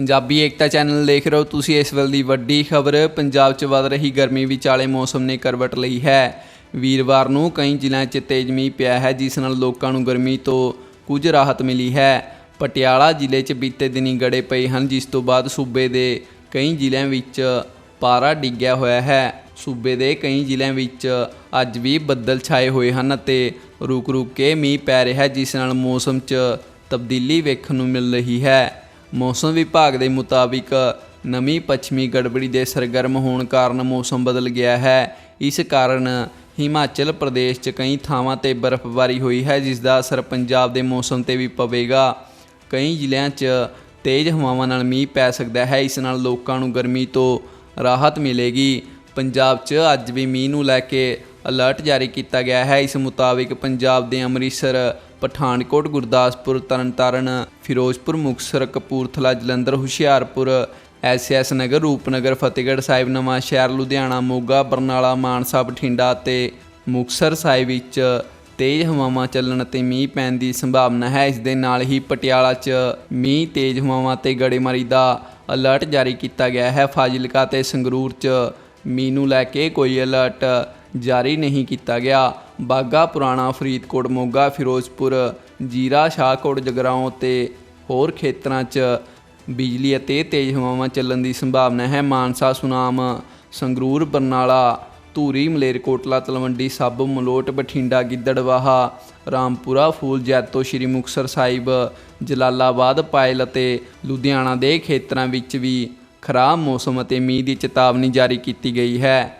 ਪੰਜਾਬੀ ਏਕਤਾ channel ਦੇਖ ਰਹੇ ਹੋ ਤੁਸੀਂ ਇਸ ਵੇਲੇ ਦੀ ਵੱਡੀ ਖਬਰ, ਪੰਜਾਬ 'ਚ ਵੱਧ ਰਹੀ ਗਰਮੀ ਵਿਚਾਲੇ ਮੌਸਮ ਨੇ ਕਰਵਟ ਲਈ ਹੈ। ਵੀਰਵਾਰ ਨੂੰ ਕਈ ਜ਼ਿਲ੍ਹਿਆਂ 'ਚ ਤੇਜ਼ ਮੀਂਹ ਪਿਆ ਹੈ, ਜਿਸ ਨਾਲ ਲੋਕਾਂ ਨੂੰ ਗਰਮੀ ਤੋਂ ਕੁਝ ਰਾਹਤ ਮਿਲੀ ਹੈ। ਪਟਿਆਲਾ ਜ਼ਿਲ੍ਹੇ 'ਚ ਬੀਤੇ ਦਿਨੀ ਗੜੇ ਪਏ ਹਨ, ਜਿਸ ਤੋਂ ਬਾਅਦ ਸੂਬੇ ਦੇ ਕਈ ਜ਼ਿਲ੍ਹਿਆਂ ਵਿੱਚ ਪਾਰਾ ਡਿੱਗਿਆ ਹੋਇਆ ਹੈ। ਸੂਬੇ ਦੇ ਕਈ ਜ਼ਿਲ੍ਹਿਆਂ ਵਿੱਚ ਅੱਜ ਵੀ ਬੱਦਲ ਛਾਏ ਹੋਏ ਹਨ ਅਤੇ ਰੁਕ-ਰੁਕ ਕੇ ਮੀਂਹ ਪੈ ਰਿਹਾ ਹੈ, ਜਿਸ ਨਾਲ ਮੌਸਮ 'ਚ ਤਬਦੀਲੀ ਵੇਖਣ ਨੂੰ ਮਿਲ ਰਹੀ ਹੈ। ਮੌਸਮ ਵਿਭਾਗ ਦੇ ਮੁਤਾਬਿਕ ਨਵੀਂ ਪੱਛਮੀ ਗੜਬੜੀ ਦੇ ਸਰਗਰਮ ਹੋਣ ਕਾਰਨ ਮੌਸਮ ਬਦਲ ਗਿਆ ਹੈ। ਇਸ ਕਾਰਨ ਹਿਮਾਚਲ ਪ੍ਰਦੇਸ਼ 'ਚ ਕਈ ਥਾਵਾਂ ਤੇ ਬਰਫ਼ਬਾਰੀ ਹੋਈ ਹੈ, ਜਿਸ ਦਾ ਅਸਰ ਪੰਜਾਬ ਦੇ ਮੌਸਮ ਤੇ ਵੀ ਪਵੇਗਾ। ਕਈ ਜ਼ਿਲ੍ਹਿਆਂ 'ਚ ਤੇਜ਼ ਹਵਾਵਾਂ ਨਾਲ ਮੀਂਹ ਪੈ ਸਕਦਾ ਹੈ। ਇਸ ਨਾਲ ਲੋਕਾਂ ਨੂੰ ਗਰਮੀ ਤੋਂ ਰਾਹਤ ਮਿਲੇਗੀ। ਪੰਜਾਬ 'ਚ ਅੱਜ ਵੀ ਮੀਂਹ ਨੂੰ ਲੈ ਕੇ ਅਲਰਟ ਜਾਰੀ ਕੀਤਾ ਗਿਆ ਹੈ। ਇਸ ਮੁਤਾਬਿਕ ਪੰਜਾਬ ਦੇ ਅੰਮ੍ਰਿਤਸਰ ਪਠਾਨਕੋਟ, ਗੁਰਦਾਸਪੁਰ, ਤਰਨਤਾਰਨ, ਫਿਰੋਜ਼ਪੁਰ, ਮੁਕਤਸਰ, ਕਪੂਰਥਲਾ, ਜਲੰਧਰ, ਹੁਸ਼ਿਆਰਪੁਰ, ਐਸਐਸ ਨਗਰ, ਰੂਪਨਗਰ, ਫਤਿਹਗੜ੍ਹ ਸਾਹਿਬ, ਨਵਾਂ ਸ਼ਹਿਰ, ਲੁਧਿਆਣਾ, ਮੋਗਾ, ਬਰਨਾਲਾ, ਮਾਨਸਾ, ਬਠਿੰਡਾ ਅਤੇ ਮੁਕਤਸਰ ਸਾਹਿਬ ਵਿੱਚ ਤੇਜ਼ ਹਵਾਵਾਂ ਚੱਲਣ ਅਤੇ ਮੀਂਹ ਪੈਣ ਦੀ ਸੰਭਾਵਨਾ ਹੈ। ਇਸ ਦੇ ਨਾਲ ਹੀ ਪਟਿਆਲਾ 'ਚ ਮੀਂਹ, ਤੇਜ਼ ਹਵਾਵਾਂ ਤੇ ਗੜੇਮਾਰੀ ਦਾ ਅਲਰਟ ਜਾਰੀ ਕੀਤਾ ਗਿਆ ਹੈ। ਫਾਜ਼ਿਲਕਾ ਤੇ ਸੰਗਰੂਰ 'ਚ ਮੀਂਹ ਨੂੰ ਲੈ ਕੇ ਕੋਈ ਅਲਰਟ ਜਾਰੀ ਨਹੀਂ ਕੀਤਾ ਗਿਆ। ਬਾਗਾ, ਪੁਰਾਣਾ ਫਰੀਦਕੋਟ, ਮੋਗਾ, ਫਿਰੋਜ਼ਪੁਰ, ਜੀਰਾ, ਸ਼ਾਹਕੋਟ, ਜਗਰਾਉਂ ਤੇ ਹੋਰ ਖੇਤਰਾਂ 'ਚ ਬਿਜਲੀ ਅਤੇ ਤੇਜ਼ ਹਵਾਵਾਂ ਚੱਲਣ ਦੀ ਸੰਭਾਵਨਾ ਹੈ। ਮਾਨਸਾ, ਸੁਨਾਮ, ਸੰਗਰੂਰ, ਬਰਨਾਲਾ, ਧੂਰੀ, ਮਲੇਰਕੋਟਲਾ, ਤਲਵੰਡੀ, ਸਾਬੋ, ਮਲੋਟ, ਬਠਿੰਡਾ, ਗਿੱਦੜਵਾਹਾ, ਰਾਮਪੁਰਾ, ਫੂਲ ਜੈਤੋ, ਸ਼੍ਰੀ ਮੁਕਤਸਰ ਸਾਹਿਬ, ਜਲਾਲਾਬਾਦ, ਪਾਇਲ ਅਤੇ ਲੁਧਿਆਣਾ ਦੇ ਖੇਤਰਾਂ ਵਿੱਚ ਵੀ ਖਰਾਬ ਮੌਸਮ ਅਤੇ ਮੀਂਹ ਦੀ ਚੇਤਾਵਨੀ ਜਾਰੀ ਕੀਤੀ ਗਈ ਹੈ।